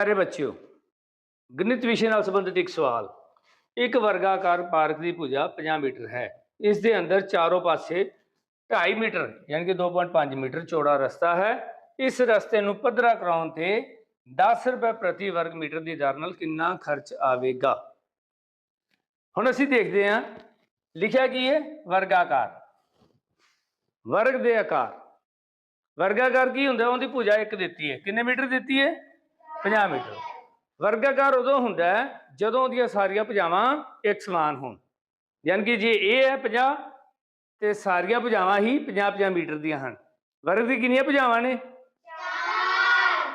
ਪਿਆਰੇ ਬੱਚਿਓ, ਗਣਿਤ ਵਿਸ਼ੇ ਨਾਲ ਸੰਬੰਧਿਤ ਇੱਕ ਸਵਾਲ। ਇੱਕ ਵਰਗਾਕਾਰ ਪਾਰਕ ਦੀ ਭੁਜਾ 50 ਮੀਟਰ ਹੈ। ਇਸ ਦੇ ਅੰਦਰ ਚਾਰੋਂ ਪਾਸੇ 2.5 ਮੀਟਰ, ਯਾਨੀ ਕਿ 2.5 ਮੀਟਰ ਚੌੜਾ ਰਸਤਾ ਹੈ। ਇਸ ਰਸਤੇ ਨੂੰ ਪੱਧਰਾ ਕਰਾਉਣ ਤੇ 10 ਰੁਪਏ ਪ੍ਰਤੀ ਵਰਗ ਮੀਟਰ ਦੀ ਦਰ ਨਾਲ ਕਿੰਨਾ ਖਰਚ ਆਵੇਗਾ? ਹੁਣ ਅਸੀਂ ਦੇਖਦੇ ਹਾਂ, ਲਿਖਿਆ ਕੀ ਹੈ? ਵਰਗਾਕਾਰ। ਵਰਗ ਦੇ ਆਕਾਰ। ਵਰਗਾਕਾਰ ਕੀ ਹੁੰਦਾ? ਉਹਦੀ ਭੁਜਾ ਇੱਕ ਦਿੱਤੀ ਹੈ। ਕਿੰਨੇ ਮੀਟਰ ਦਿੱਤੀ ਹੈ? 50 ਮੀਟਰ। ਵਰਗਾਕਾਰ ਉਦੋਂ ਹੁੰਦਾ ਜਦੋਂ ਉਹਦੀਆਂ ਸਾਰੀਆਂ ਭੁਜਾਵਾਂ ਇੱਕ ਸਮਾਨ ਹੋਣ। ਯਾਨੀ ਕਿ ਜੇ ਇਹ ਹੈ 50 ਤੇ ਸਾਰੀਆਂ ਭੁਜਾਵਾਂ ਹੀ 50 50 ਮੀਟਰ ਦੀਆਂ ਹਨ। ਵਰਗ ਦੀ ਕਿੰਨੀਆਂ ਭੁਜਾਵਾਂ ਨੇ?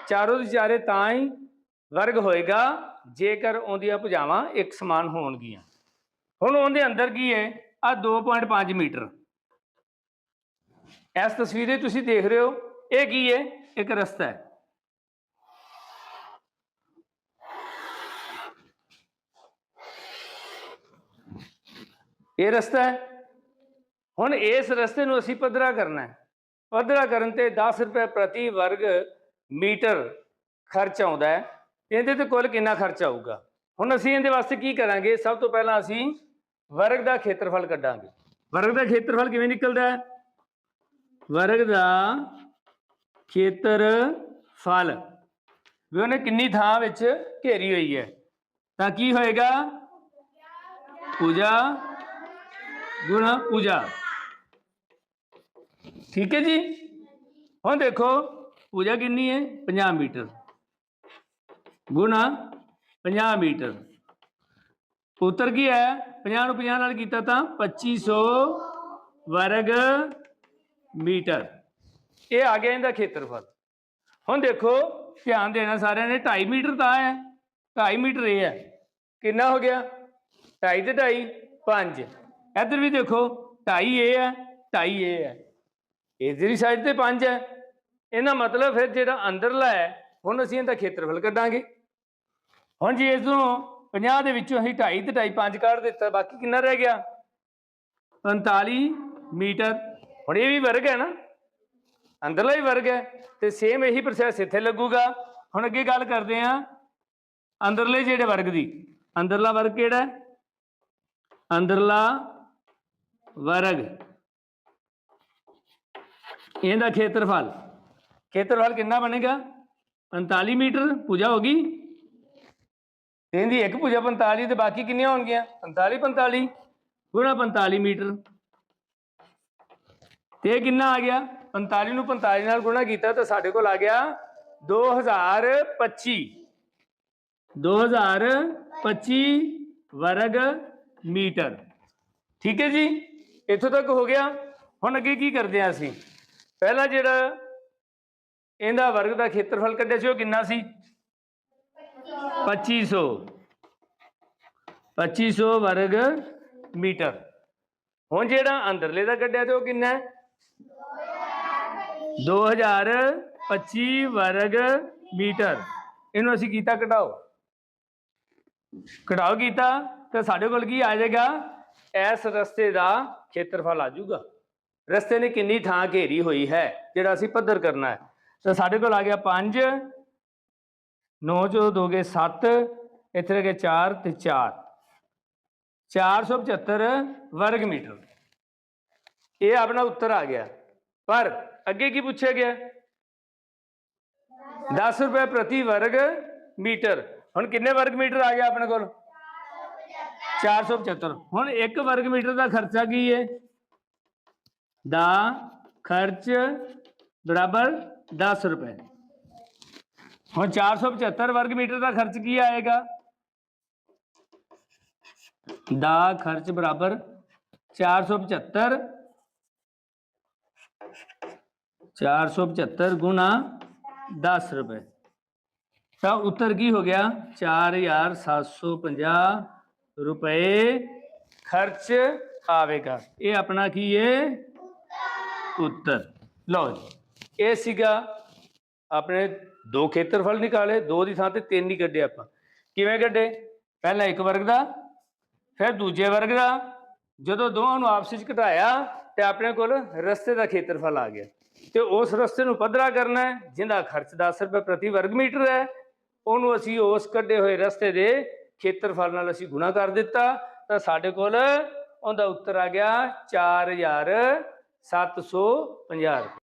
ਚਾਰੋਂ ਦੇ ਚਾਰੇ ਤਾਂ ਹੀ ਵਰਗ ਹੋਏਗਾ ਜੇਕਰ ਉਹਦੀਆਂ ਭੁਜਾਵਾਂ ਇੱਕ ਸਮਾਨ ਹੋਣਗੀਆਂ। ਹੁਣ ਉਹਦੇ ਅੰਦਰ ਕੀ ਹੈ? ਆ 2.5 ਮੀਟਰ। ਇਸ ਤਸਵੀਰ ਤੁਸੀਂ ਦੇਖ ਰਹੇ ਹੋ, ਇਹ ਕੀ ਹੈ? ਇੱਕ ਰਸਤਾ ਹੈ। ਇਹ ਰਸਤਾ ਹੈ। ਹੁਣ ਇਸ ਰਸਤੇ ਨੂੰ ਅਸੀਂ ਪੱਧਰਾ ਕਰਨਾ ਹੈ। ਪੱਧਰਾ ਕਰਨ ਤੇ 10 ਰੁਪਏ ਪ੍ਰਤੀ ਵਰਗ ਮੀਟਰ ਖਰਚ ਆਉਂਦਾ ਹੈ। ਇਹਦੇ ਤੇ ਕੁੱਲ ਕਿੰਨਾ ਖਰਚ ਆਊਗਾ? ਹੁਣ ਅਸੀਂ ਇਹਦੇ ਵਾਸਤੇ ਕੀ ਕਰਾਂਗੇ? ਸਭ ਤੋਂ ਪਹਿਲਾਂ ਅਸੀਂ ਵਰਗ ਦਾ ਖੇਤਰਫਲ ਕੱਢਾਂਗੇ। ਵਰਗ ਦਾ ਖੇਤਰਫਲ ਕਿਵੇਂ ਨਿਕਲਦਾ ਹੈ? ਵਰਗ ਦਾ ਖੇਤਰਫਲ। ਵੀ ਉਹਨੇ ਕਿੰਨੀ ਥਾਂ ਵਿੱਚ ਘੇਰੀ ਹੋਈ ਹੈ। ਤਾਂ ਕੀ ਹੋਏਗਾ? ਪੂਜਾ ਗੁਣਾ ਪੂਜਾ। ਠੀਕ ਹੈ ਜੀ? ਹੁਣ ਦੇਖੋ, ਪੂਜਾ ਕਿੰਨੀ ਹੈ? 50 ਮੀਟਰ। ਗੁਣਾ 50 ਮੀਟਰ। ਉੱਤਰ ਕੀ ਹੈ? 50 ਨੂੰ 50 ਨਾਲ ਕੀਤਾ ਤਾਂ 2500 ਵਰਗ ਮੀਟਰ। ਇਹ ਆ ਗਿਆ ਇਹਦਾ ਖੇਤਰਫਲ। ਹੁਣ ਦੇਖੋ, ਧਿਆਨ ਦੇਣਾ ਸਾਰਿਆਂ ਨੇ 2.5 ਮੀਟਰ ਤਾਂ ਹੈ। 2.5 ਮੀਟਰ ਇਹ ਹੈ। ਕਿੰਨਾ ਹੋ ਗਿਆ? 2.5 ਤੇ 2.5 5 ਇੱਧਰ ਵੀ ਦੇਖੋ 2.5 ਇਹ ਹੈ 2.5 ਇਹ ਹੈ। ਇਧਰਲੀ ਸਾਈਡ ਤੇ 5 ਹੈ। ਇਹਦਾ ਮਤਲਬ ਫਿਰ ਜਿਹੜਾ ਅੰਦਰਲਾ ਹੈ, ਹੁਣ ਅਸੀਂ ਇਹਦਾ ਖੇਤਰਫਲ ਕੱਢਾਂਗੇ। ਹੁਣ ਜੇ ਇਸ ਨੂੰ 50 ਦੇ ਵਿੱਚੋਂ ਅਸੀਂ 2.5 ਤੇ 2.5 5 ਕੱਢ ਦਿੱਤਾ। ਬਾਕੀ ਕਿੰਨਾ ਰਹਿ ਗਿਆ? 45 ਮੀਟਰ। ਹੁਣ ਇਹ ਵੀ ਵਰਗ ਹੈ ਨਾ। ਅੰਦਰਲਾ ਹੀ ਵਰਗ ਹੈ। ਤੇ ਸੇਮ ਇਹੀ ਪ੍ਰੋਸੈਸ ਇੱਥੇ ਲੱਗੂਗਾ। ਹੁਣ ਅੱਗੇ ਗੱਲ ਕਰਦੇ ਹਾਂ। ਅੰਦਰਲੇ ਜਿਹੜੇ ਵਰਗ ਦੀ। ਅੰਦਰਲਾ ਵਰਗ ਕਿਹੜਾ ਅੰਦਰਲਾ ਵਰਗ। ਇਹਦਾ ਖੇਤਰਫਲ। ਖੇਤਰਫਲ ਕਿੰਨਾ ਬਣੇਗਾ? 45 ਮੀਟਰ ਪੂਜਾ ਹੋ ਗਈ। ਇਹਦੀ ਇੱਕ ਪੂਜਾ 45 ਤੇ ਬਾਕੀ ਕਿੰਨੀਆਂ ਹੋਣਗੀਆਂ? 45 45 ਗੁਣਾ 45 ਮੀਟਰ। ਤੇ ਇਹ ਕਿੰਨਾ ਆ ਗਿਆ? 45 ਨੂੰ 45 ਨਾਲ ਗੁਣਾ ਕੀਤਾ ਤਾਂ ਸਾਡੇ ਕੋਲ ਆ ਗਿਆ 2025 2025 ਵਰਗ ਮੀਟਰ। ਠੀਕ ਹੈ ਜੀ? ਇੱਥੋਂ ਤੱਕ ਹੋ ਗਿਆ। ਹੁਣ ਅੱਗੇ ਕੀ ਕਰਦੇ ਆ ਅਸੀਂ? ਪਹਿਲਾ ਜਿਹੜਾ ਇਹਦਾ ਵਰਗ ਦਾ ਖੇਤਰਫਲ ਕੱਢਿਆ ਸੀ, ਉਹ ਕਿੰਨਾ ਸੀ? 2500 2500 ਵਰਗ ਮੀਟਰ। ਹੁਣ ਜਿਹੜਾ ਅੰਦਰਲੇ ਦਾ ਕੱਢਿਆ ਤੇ ਉਹ ਕਿੰਨਾ ਹੈ? 2025 ਵਰਗ ਮੀਟਰ। ਇਹਨੂੰ ਅਸੀਂ ਕੀਤਾ ਘਟਾਓ ਘਟਾਓ ਕੀਤਾ ਤਾਂ ਸਾਡੇ ਕੋਲ ਕੀ ਆ ਜਾਏਗਾ? ਇਸ ਰਸਤੇ ਦਾ ਖੇਤਰਫਲ ਆ ਜਾਊਗਾ। ਰਸਤੇ ਨੇ ਕਿੰਨੀ ਥਾਂ ਘੇਰੀ ਹੋਈ ਹੈ, ਜਿਹੜਾ ਅਸੀਂ ਪੱਧਰ ਕਰਨਾ ਹੈ। ਤਾਂ ਸਾਡੇ ਕੋਲ ਆ ਗਿਆ 5 9 ਚੋਂ ਦੋਗੇ 7 ਇੱਥੇ ਰਹਿ ਗਏ 4 ਤੇ 4 475 ਵਰਗ ਮੀਟਰ। ਇਹ ਆਪਣਾ ਉੱਤਰ ਆ ਗਿਆ। ਪਰ ਅੱਗੇ ਕੀ ਪੁੱਛਿਆ ਗਿਆ? 10 ਰੁਪਏ ਪ੍ਰਤੀ ਵਰਗ ਮੀਟਰ। ਹੁਣ ਕਿੰਨੇ ਵਰਗ ਮੀਟਰ ਆ ਗਿਆ ਆਪਣੇ ਕੋਲ? 475 ਹੁਣ 1 ਵਰਗ ਮੀਟਰ ਦਾ ਖਰਚਾ ਕੀ ਹੈ ਦਾ ਖਰਚ ਬਰਾਬਰ 10 ਰੁਪਏ। ਹੁਣ 475 ਵਰਗ ਮੀਟਰ ਦਾ ਖਰਚ ਕੀ ਆਏਗਾ? ਦਾ ਖਰਚ ਬਰਾਬਰ 475 475 ਗੁਣਾ 10 ਰੁਪਏ। ਤਾਂ ਉੱਤਰ ਕੀ ਹੋ ਗਿਆ? 4750 ਰੁਪਏ ਖਰਚ ਆਵੇਗਾ। ਇਹ ਆਪਣਾ ਕੀ ਹੈ ਉੱਤਰ। ਲਓ ਜੀ, ਇਹ ਸੀਗਾ ਆਪਣੇ ਦੋ ਖੇਤਰਫਲ ਨਿਕਾਲੇ, ਦੋ ਦੀ ਥਾਂ ਤੇ ਤਿੰਨ ਹੀ ਕੱਢੇ ਆਪਾਂ। ਕਿਵੇਂ ਕੱਢੇ? ਪਹਿਲਾਂ ਇੱਕ ਵਰਗ ਦਾ, ਫਿਰ ਦੂਜੇ ਵਰਗ ਦਾ। ਜਦੋਂ ਦੋਵਾਂ ਨੂੰ ਆਪਸ ਵਿੱਚ ਘਟਾਇਆ ਤੇ ਆਪਣੇ ਕੋਲ ਰਸਤੇ ਦਾ ਖੇਤਰਫਲ ਆ ਗਿਆ। ਤੇ ਉਸ ਰਸਤੇ ਨੂੰ ਪੱਧਰਾ ਕਰਨਾ ਹੈ ਜਿਹਦਾ ਖਰਚ 10 ਰੁਪਏ ਪ੍ਰਤੀ ਵਰਗ ਮੀਟਰ ਹੈ, ਉਹਨੂੰ ਅਸੀਂ ਉਸ ਕੱਢੇ ਹੋਏ ਰਸਤੇ ਦੇ ਖੇਤਰਫਲ ਨਾਲ ਅਸੀਂ ਗੁਣਾ ਕਰ ਦਿੱਤਾ, ਤਾਂ ਸਾਡੇ ਕੋਲ ਉਹਦਾ ਉੱਤਰ ਆ ਗਿਆ 4750 ਰੁਪਏ।